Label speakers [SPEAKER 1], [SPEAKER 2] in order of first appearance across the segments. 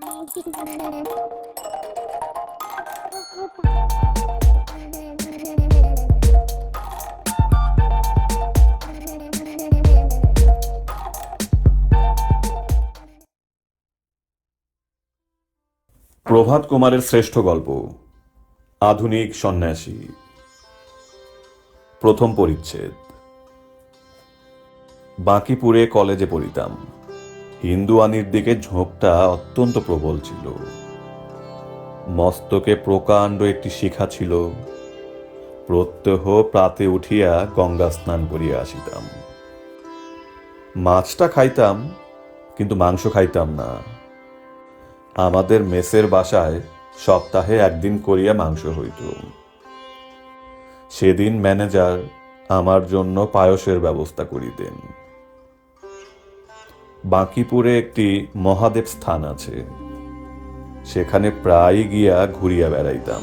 [SPEAKER 1] প্রভাত কুমারের শ্রেষ্ঠ গল্প আধুনিক সন্ন্যাসী। প্রথম পরিচ্ছেদ। বাঁকিপুরে কলেজে পড়িতাম। হিন্দু আনির দিকে ঝোঁকটা অত্যন্ত প্রবল ছিল। মস্তকে প্রকাণ্ড একটি শিখা ছিল। প্রত্যহ প্রাতে উঠিয়া গঙ্গা স্নান করিয়া আসিতাম। মাছটা খাইতাম, কিন্তু মাংস খাইতাম না। আমাদের মেসের বাসায় সপ্তাহে একদিন করিয়া মাংস হইত। সেদিন ম্যানেজার আমার জন্য পায়সের ব্যবস্থা করিতেন। বাঁকিপুরে একটি মহাদেব স্থান আছে। সেখানে প্রায় গিয়া ঘুরিয়া বেড়াইতাম,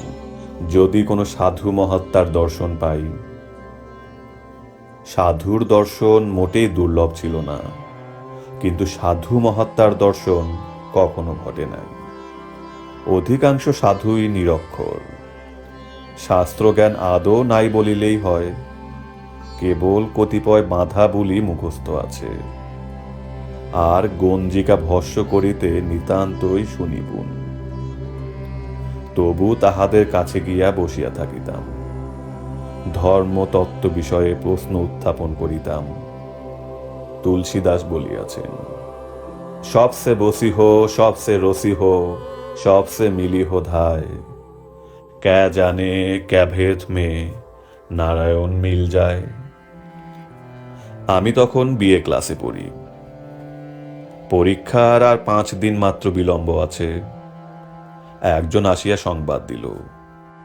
[SPEAKER 1] যদি কোনো সাধু মহাত্মার দর্শন পাই। সাধুর দর্শন মোটেই দুর্লভ ছিল না, কিন্তু সাধু মহাত্মার দর্শন কখনো ঘটে নাই। অধিকাংশ সাধুই নিরক্ষর। শাস্ত্রজ্ঞান আদৌ নাই বলিলেই হয়, কেবল কতিপয় বাঁধা বুলি মুখস্থ আছে। আর গঞ্জিকা ভস্য করিতে নিতান্তই শুনিবুন তবু তাহাদের কাছে গিয়া বসিয়া থাকিতাম। ধর্মতত্ত্ব বিষয়ে প্রশ্ন উত্থাপন করিতাম। তুলসীদাস বলিয়াছেন সবসে বসিহ সবসে রসিহ সবসে মিলিহ ধায়। ক্যা জানে, ক্যা ভেদ মে, নারায়ণ মিল যায়। আমি তখন বিএ ক্লাসে পড়ি। পরীক্ষার আর পাঁচ দিন মাত্র বিলম্ব আছে। একজন আসিয়া সংবাদ দিল।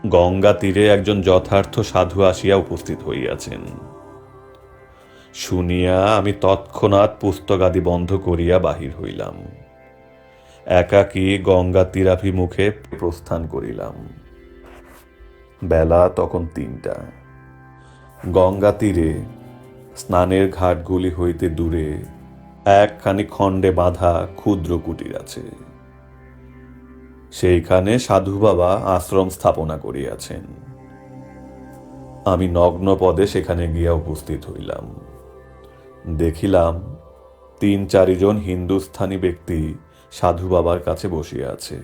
[SPEAKER 1] গঙ্গা তীরে একজন যথার্থ সাধু আসিয়া উপস্থিত হইয়াছেন। শুনিয়া আমি তৎক্ষণাৎ পুস্তকাদি বন্ধ করিয়া বাহির হইলাম। একাকী গঙ্গা তীরাভিমুখে প্রস্থান করিলাম। বেলা তখন তিনটা। গঙ্গা তীরে স্নানের ঘাটগুলি হইতে দূরে একখানি খণ্ডে বাঁধা ক্ষুদ্র কুটির আছে। সেইখানে সাধু বাবা আশ্রম স্থাপনা করিয়াছেন। আমি নগ্ন পদে সেখানে গিয়া উপস্থিত হইলাম। দেখিলাম তিন চারিজন হিন্দুস্থানি ব্যক্তি সাধু বাবার কাছে বসিয়া আছে।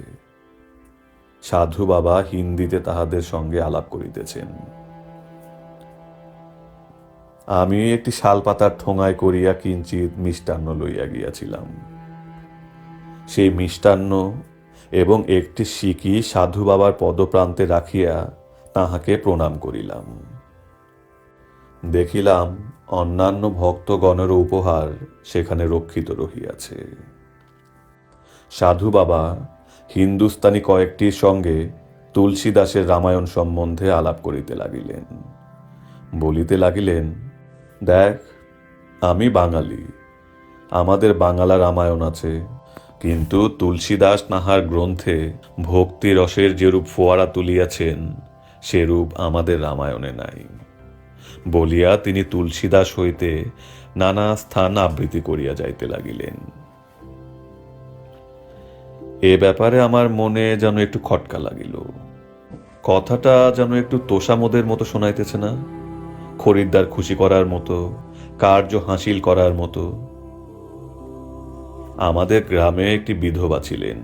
[SPEAKER 1] সাধু বাবা হিন্দিতে তাহাদের সঙ্গে আলাপ করিতেছেন। আমি একটি শালপাতার ঠোঙায় করিয়া কিঞ্চিত মিষ্টান্ন লইয়া গিয়াছিলাম। সেই মিষ্টান্ন এবং একটি সিকি সাধু বাবার পদপ্রান্তে রাখিয়া তাহাকে প্রণাম করিলাম। দেখিলাম অন্যান্য ভক্তগণের উপহার সেখানে রক্ষিত রহিয়াছে। সাধু বাবা হিন্দুস্তানি কয়েকটির সঙ্গে তুলসীদাসের রামায়ণ সম্বন্ধে আলাপ করিতে লাগিলেন। বলিতে লাগিলেন দেখ, আমি বাঙালি। আমাদের বাংলা রামায়ণ আছে। কিন্তু তুলসীদাস নাহার গ্রন্থে ভক্তি রসের যেরূপ ফোয়ারা তুলিয়াছেন, সেরূপ আমাদের রামায়ণে নাই। বলিয়া তিনি তুলসীদাস হইতে নানা স্থান আবৃত্তি করিয়া যাইতে লাগিলেন। এ ব্যাপারে আমার মনে যেন একটু খটকা লাগিল। কথাটা যেন একটু তোষামোদের মতো শোনাইতেছে না? খরিদ্দার খুশি করার মতো, কার্য হাসিল করার মতো। আমাদের গ্রামে একটি বিধবা ছিলেন।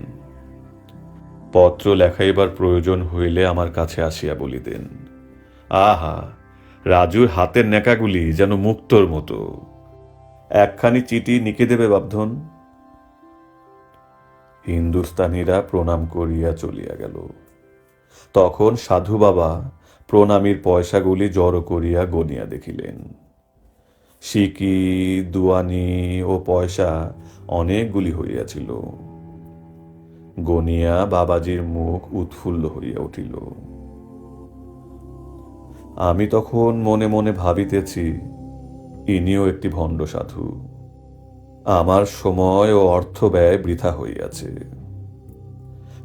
[SPEAKER 1] পত্র লেখাইবার প্রয়োজন হইলে আমার কাছে আসিয়া বলিতেন, আহা, রাজুর হাতের নেকাগুলি যেন মুক্তর মতো। একখানি চিঠি নিকে দেবে বাবধন হিন্দুস্তানিরা প্রণাম করিয়া চলিয়া গেল। তখন সাধু বাবা প্রণামীর পয়সাগুলি জড়ো করিয়া গনিয়া দেখিলেন। সিকি, দুয়ানি ও পয়সা অনেকগুলি হইয়াছিল। গনিয়া বাবাজির মুখ উৎফুল্ল হইয়া উঠিল। আমি তখন মনে মনে ভাবিতেছি, ইনিও একটি ভণ্ড সাধু। আমার সময় ও অর্থ ব্যয় বৃথা হইয়াছে।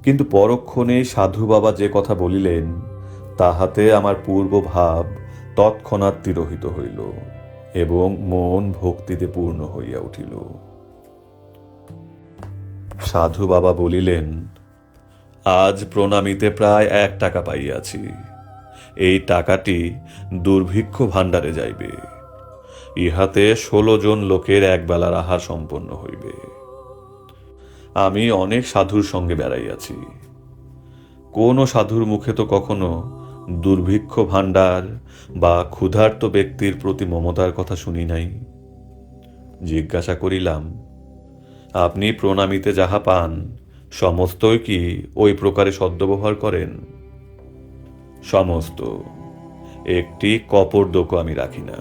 [SPEAKER 1] কিন্তু পরক্ষণেই সাধু বাবা যে কথা বলিলেন তাহাতে আমার পূর্ব ভাব তৎক্ষণাৎ তিরোহিত হইল এবং মন ভক্তিতে পূর্ণ হইয়া উঠিল। সাধু বাবা বলিলেন, আজ প্রণামীতে প্রায় এক টাকা পাইয়াছি। এই টাকাটি দুর্ভিক্ষ ভাণ্ডারে যাইবে। ইহাতে ষোলো জন লোকের একবেলার আহার সম্পন্ন হইবে। আমি অনেক সাধুর সঙ্গে বেড়াইয়াছি। কোন সাধুর মুখে তো কখনো দুর্ভিক্ষ ভাণ্ডার বা ক্ষুধার্ত ব্যক্তির প্রতি মমতার কথা শুনি নাই। জিজ্ঞাসা করিলাম, আপনি প্রণামীতে যাহা পান, সমস্তই কি ওই প্রকারে সদ্ব্যবহার করেন? সমস্ত, একটি কপর দোকো আমি রাখি না।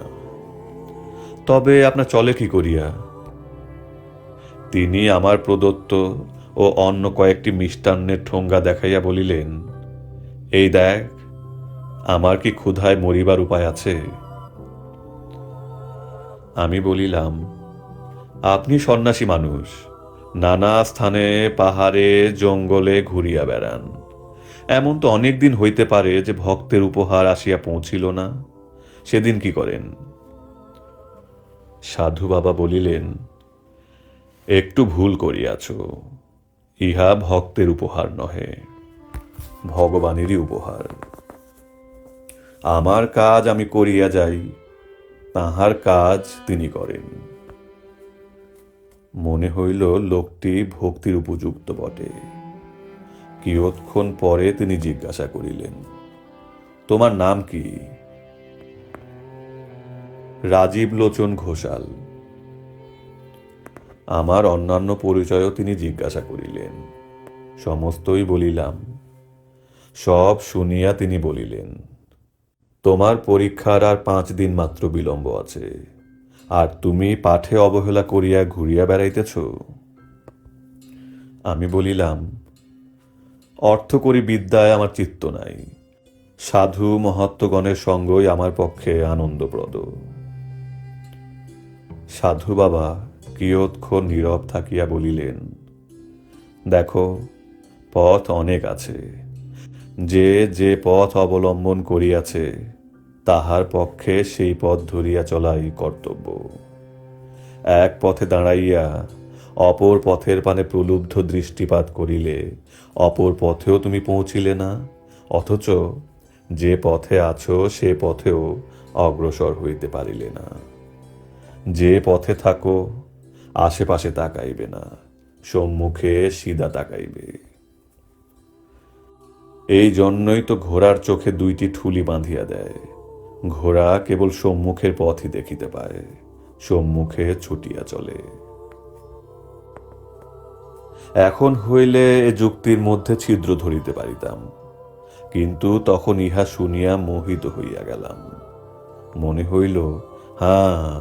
[SPEAKER 1] তবে আপনার চলে কি করিয়া? তিনি আমার প্রদত্ত ও অন্য কয়েকটি মিষ্টান্নের ঠোঙ্গা দেখাইয়া বলিলেন, এই দেখ আমার কি ক্ষুধায় মরিবার উপায় আছে? আমি বলিলাম, আপনি সন্ন্যাসী মানুষ, নানা স্থানে পাহাড়ে, জঙ্গলে ঘুরিয়া বেড়ান। এমন তো অনেক দিন হইতে পারে যে ভক্তের উপহার আসিয়া পৌঁছিল না। সেদিন কি করেন? সাধু বাবা বলিলেন, একটু ভুল করিয়াছ, ইহা ভক্তের উপহার নহে, ভগবানেরই উপহার। আমার কাজ আমি করিয়া যাই, তাহার কাজ তিনি করেন। মনে হইল লোকটি ভক্তির উপযুক্ত বটে। কিয়ৎক্ষণ পরে তিনি জিজ্ঞাসা করিলেন, তোমার নাম কি? রাজীব লোচন ঘোষাল। আমার অন্যান্য পরিচয়ও তিনি জিজ্ঞাসা করিলেন। সমস্তই বলিলাম। সব শুনিয়া তিনি বলিলেন তোমার পরীক্ষার আর পাঁচ দিন মাত্র বিলম্ব আছে। আর তুমি পাঠে অবহেলা করিয়া ঘুরিয়া বেড়াইতেছ। আমি বলিলাম অর্থ করি বিদ্যায় আমার চিত্ত নাই। সাধু মহাত্মগণের সঙ্গই আমার পক্ষে আনন্দপ্রদ। সাধু বাবা কিয়ৎক্ষণ নীরব থাকিয়া বলিলেন, দেখো, পথ অনেক আছে। যে যে পথ অবলম্বন করিয়াছে, তাহার পক্ষে সেই পথ ধরিয়া চলাই কর্তব্য। এক পথে দাঁড়াইয়া অপর পথের পানে প্রলুব্ধ দৃষ্টিপাত করিলে অপর পথেও তুমি পৌঁছিলে না, অথচ যে পথে আছো সে পথেও অগ্রসর হইতে পারিলে না। যে পথে থাকো, আশেপাশে তাকাইবে না, সম্মুখে সিধা তাকাইবে। এই জন্যই তো ঘোড়ার চোখে দুইটি ঠুলি বাঁধিয়া দেয়। ঘোড়া কেবল সম্মুখের পথই দেখিতে পায়, সম্মুখে ছুটিয়া চলে। এখন হইলে এ যুক্তির মধ্যে ছিদ্র ধরিতে পারিতাম, কিন্তু তখন ইহা শুনিয়া মোহিত হইয়া গেলাম। মনে হইল হ্যাঁ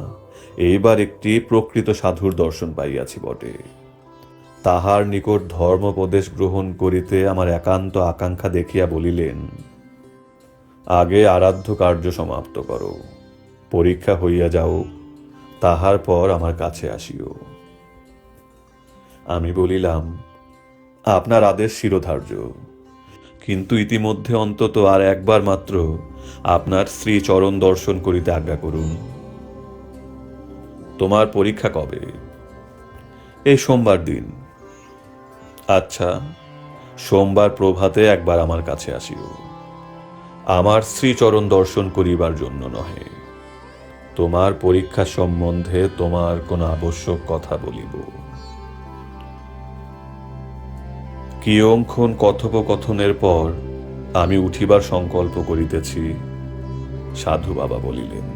[SPEAKER 1] এইবার একটি প্রকৃত সাধুর দর্শন পাইয়াছি বটে। তাহার নিকট ধর্মোপদেশ গ্রহণ করিতে আমার একান্ত আকাঙ্ক্ষা দেখিয়া বলিলেন, আগে আরাধ্য কার্য সমাপ্ত করো, পরীক্ষা হইয়া যাও, তাহার পর আমার কাছে আসিও আমি বলিলাম, আপনার আদেশ শিরোধার্য, কিন্তু ইতিমধ্যে অন্তত আর একবার মাত্র আপনার শ্রী চরণ দর্শন করিতে আজ্ঞা করুন। তোমার পরীক্ষা কবে? এই সোমবার দিন। আচ্ছা সোমবার প্রভাতে একবার আমার কাছে আসিও। আমার শ্রীচরণ দর্শন করিবার জন্য নহে। তোমার পরীক্ষা সম্বন্ধে তোমার কোনো আবশ্যক কথা বলিব। কিয়ংক্ষণ কথোপকথনের পর আমি উঠিবার সংকল্প করিতেছি, সাধু বাবা বলিলেন।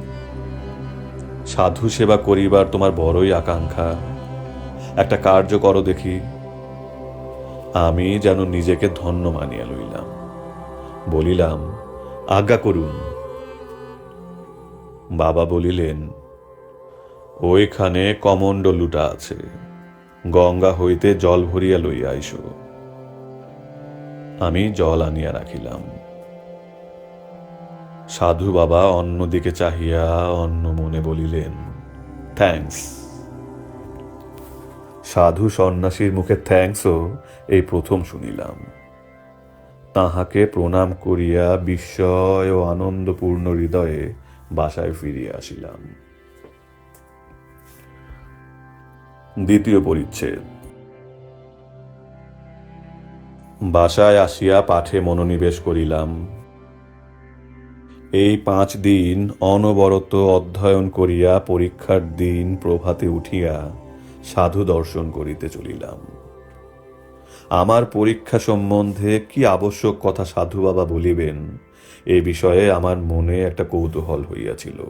[SPEAKER 1] সাধু সেবা করিবার তোমার বড়ই আকাঙ্ক্ষা। একটা কার্য করো দেখি। আমি যেন নিজেকে ধন্য মানিয়া লইলাম। বলিলাম, আজ্ঞা করুন। বাবা বলিলেন, ওইখানে কমণ্ড লুটা আছে, গঙ্গা হইতে জল ভরিয়া লইয়া আইসো। আমি জল আনিয়া রাখিলাম। সাধু বাবা অন্যদিকে চাহিয়া অন্য মনে বলিলেন থ্যাঙ্কস সাধু সন্ন্যাসীর মুখে থ্যাঙ্কসও এই প্রথম শুনিলাম। তাহাকে প্রণাম করিয়া বিস্ময় ও আনন্দপূর্ণ হৃদয়ে বাসায় ফিরিয়া আসিলাম। দ্বিতীয় পরিচ্ছেদ। বাসায় আসিয়া পাঠে মনোনিবেশ করিলাম। এই পাঁচ দিন অনবরত অধ্যয়ন করিয়া পরীক্ষার দিন প্রভাতে উঠিয়া সাধু দর্শন করিতে চলিলাম। আমার পরীক্ষা সম্বন্ধে কি আবশ্যক কথা সাধু বাবা বলিবেন, এ বিষয়ে আমার মনে একটা কৌতূহল হইয়াছিল।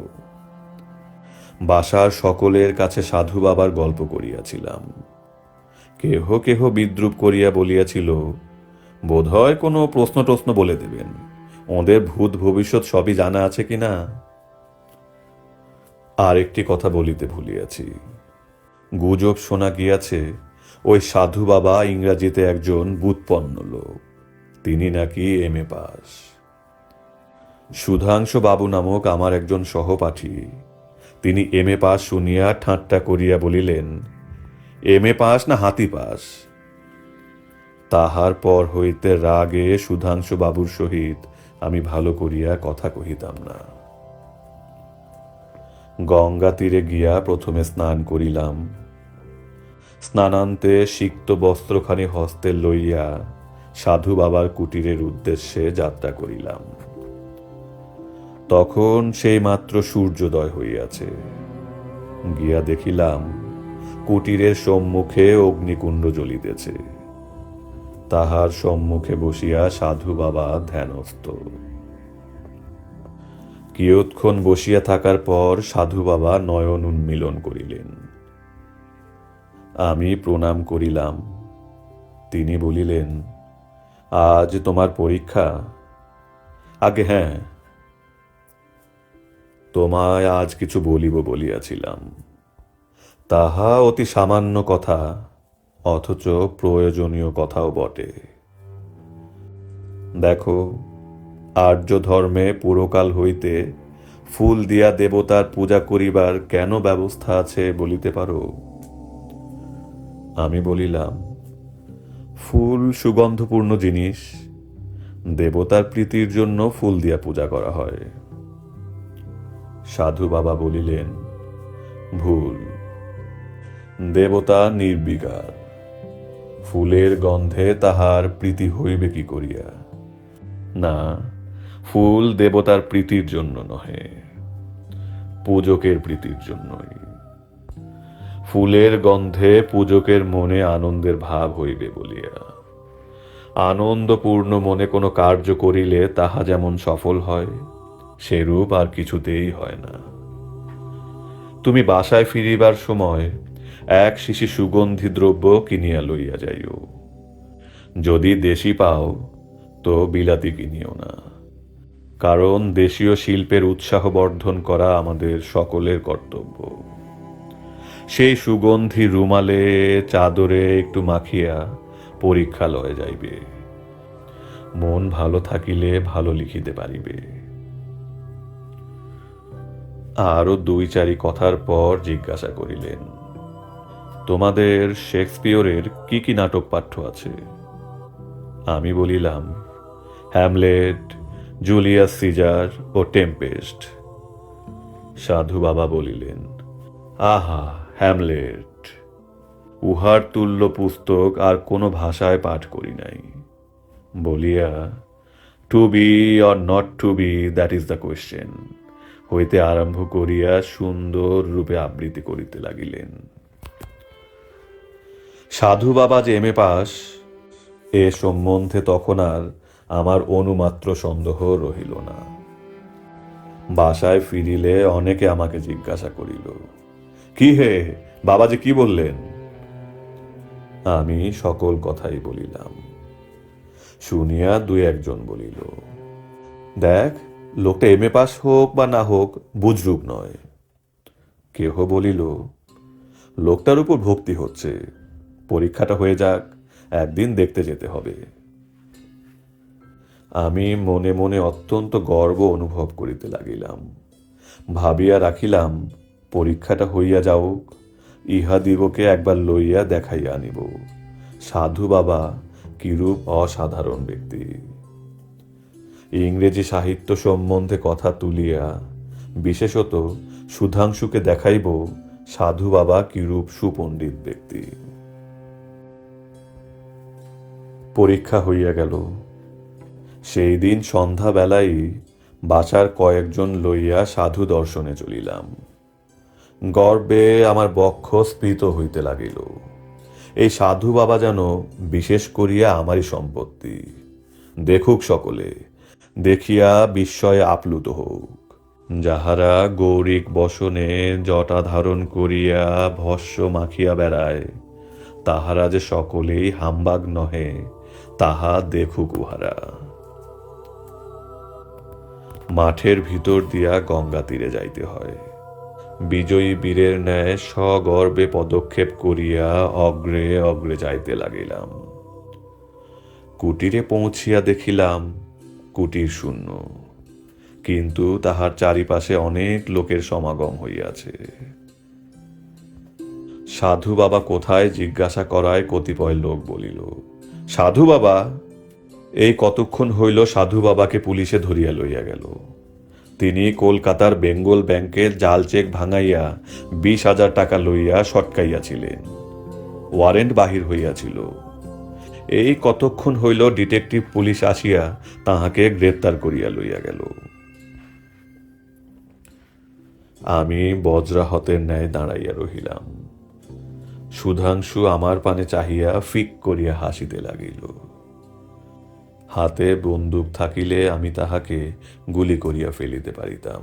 [SPEAKER 1] বাসার সকলের কাছে সাধু বাবার গল্প করিয়াছিলাম। কেহ কেহ বিদ্রুপ করিয়া বলিয়াছিল, বোধহয় কোনো প্রশ্ন টশ্ন বলে দেবেন, ওদের ভূত ভবিষ্যৎ সবই জানা আছে কি না? আর একটি কথা বলিতে ভুলিয়াছি গুজব শোনা গিয়াছে, ওই সাধু বাবা ইংরাজিতে একজন বুৎপন্ন লোক। তিনি নাকি এম এ পাস। সুধাংশু বাবু নামক আমার একজন সহপাঠী, তিনি এম এ পাস শুনিয়া ঠাট্টা করিয়া বলিলেন এম এ পাস না হাতি পাস? তাহার পর হইতে রাগে সুধাংশু বাবুর সহিত আমি ভালো করিয়া কথা কহিতাম না। গঙ্গা তীরে গিয়া প্রথমে স্নান করিলাম স্নানান্তে সিক্ত বস্ত্রখানি হস্তে লইয়া সাধু বাবার কুটিরের উদ্দেশ্যে যাত্রা করিলাম। তখন সেই মাত্র সূর্যোদয় হইয়াছে। গিয়া দেখিলাম কুটিরের সম্মুখে অগ্নিকুণ্ড জ্বলিতেছে। তাহার সম্মুখে বসিয়া সাধু বাবা ধ্যানস্থ। কিয়ৎক্ষণ বসিয়া থাকার পর সাধু বাবা নয়ন উন্মিলন করিলেন। আমি প্রণাম করিলাম। তিনি বলিলেন, আজ তোমার পরীক্ষা? আগে হ্যাঁ তোমায় আজ কিছু বলিব বলিয়াছিলাম। তাহা অতি সামান্য কথা, অথচ প্রয়োজনীয় কথাও বটে। দেখো আর্য ধর্মে পুরকাল হইতে ফুল দিয়া দেবতার পূজা করিবার কেন ব্যবস্থা আছে বলিতে পারো? আমি বলিলাম, ফুল সুগন্ধপূর্ণ জিনিস, দেবতার প্রীতির জন্য ফুল দিয়া পূজা করা হয়। সাধু বাবা বলিলেন, ভুল। দেবতা নির্বিকার। ফুলের গন্ধে তাহার প্রীতি হইবে কি করিয়া? না, ফুল দেবতার প্রীতির জন্য নহে, পূজকের প্রীতির জন্যই। ফুলের গন্ধে পূজকের মনে আনন্দের ভাব হইবে বলিয়া। আনন্দপূর্ণ মনে কোনো কার্য করিলে তাহা যেমন সফল হয়, সেরূপ আর কিছুতেই হয় না। তুমি বাসায় ফিরিবার সময় এক শিশি সুগন্ধি দ্রব্য কিনিয়া লইয়া যাইও। যদি দেশি পাও, তো বিলাতি কিনিও না। কারণ দেশীয় শিল্পের উৎসাহ বর্ধন করা আমাদের সকলের কর্তব্য। সেই সুগন্ধি রুমালে, চাদরে একটু মাখিয়া পরীক্ষা লয়ে যাইবে। মন ভালো থাকিলে ভালো লিখিতে পারিবে। আরও দুই চারি কথার পর জিজ্ঞাসা করিলেন, তোমাদের শেক্সপিয়রের কি কি নাটক পাঠ্য আছে? আমি বলিলাম, হ্যামলেট, জুলিয়াস সিজার ও টেম্পেস্ট। সাধু বাবা বলিলেন, আহা হ্যামলেট উহার তুল্য পুস্তক আর কোনো ভাষায় পাঠ করি নাই। বলিয়া to be or not to be that is the question হইতে আরম্ভ করিয়া সুন্দর রূপে আবৃত্তি করিতে লাগিলেন। সাধু বাবা যে এম এ পাস, এ সম্বন্ধে তখন আর আমার অনুমাত্র সন্দেহ রহিল না। বাসায় ফিরিলে অনেকে আমাকে জিজ্ঞাসা করিল কি হে? বাবা যে কি বললেন? আমি সকল কথাই বলিলাম। শুনিয়া দুই একজন বলিল, দেখ, লোকটা এম এ পাস হোক বা না হোক বুজরুক নয়। কেহ বলিল, লোকটার উপর ভক্তি হচ্ছে, পরীক্ষাটা হয়ে যাক, একদিন দেখতে যেতে হবে। আমি মনে মনে অত্যন্ত গর্ব অনুভব করিতে লাগিলাম। ভাবিয়া রাখিলাম পরীক্ষাটা হইয়া যাওক ইহাদিগকে একবার লইয়া দেখাইয়া আনিব। সাধু বাবা, কিরূপ অসাধারণ ব্যক্তি। ইংরেজি সাহিত্য সম্বন্ধে কথা তুলিয়া, বিশেষত সুধাংশুকে দেখাইব, সাধু বাবা কিরূপ সুপণ্ডিত ব্যক্তি। পরীক্ষা হইয়া গেল। সেই দিন সন্ধ্যাবেলাই বাসার কয়েকজন লইয়া সাধু দর্শনে চলিলাম। গর্বে আমার বক্ষ স্ফীত হইতে লাগিল। এই সাধু বাবা যেন বিশেষ করিয়া আমারই সম্পত্তি। দেখুক সকলে, দেখিয়া বিস্ময়ে আপ্লুত হোক। যাহারা গৌরিক বসনে জটা ধারণ করিয়া ভস্য মাখিয়া বেড়ায়, তাহারা যে সকলেই হামবাগ নহে, তাহা দেখুক উহারা। মাঠের ভিতর দিয়া গঙ্গা তীরে যাইতে হয়। বিজয়ী বীরের ন্যায় সগর্বে পদক্ষেপ করিয়া অগ্রে অগ্রে যাইতে লাগিলাম। কুটিরে পৌঁছিয়া দেখিলাম, কুটির শূন্য। কিন্তু তাহার চারিপাশে অনেক লোকের সমাগম হইয়াছে। সাধু বাবা কোথায় জিজ্ঞাসা করায় কতিপয় লোক বলিল, সাধু বাবা! এই কতক্ষণ হইল সাধু বাবাকে পুলিশে ধরিয়া লইয়া গেল। তিনি কলকাতার বেঙ্গল ব্যাংকের জাল চেক ভাঙাইয়া বিশ হাজার টাকা লইয়া সটকাইয়াছিলেন। ওয়ারেন্ট বাহির হইয়াছিল। এই কতক্ষণ হইল ডিটেকটিভ পুলিশ আসিয়া তাহাকে গ্রেপ্তার করিয়া লইয়া গেল। আমি বজ্রাহতের ন্যায় দাঁড়াইয়া রহিলাম। সুধাংশু আমার পানে চাহিয়া ফিক করিয়া হাসিতে লাগিল। হাতে বন্দুক থাকিলে আমি তাহাকে গুলি করিয়া ফেলিতে পারিতাম।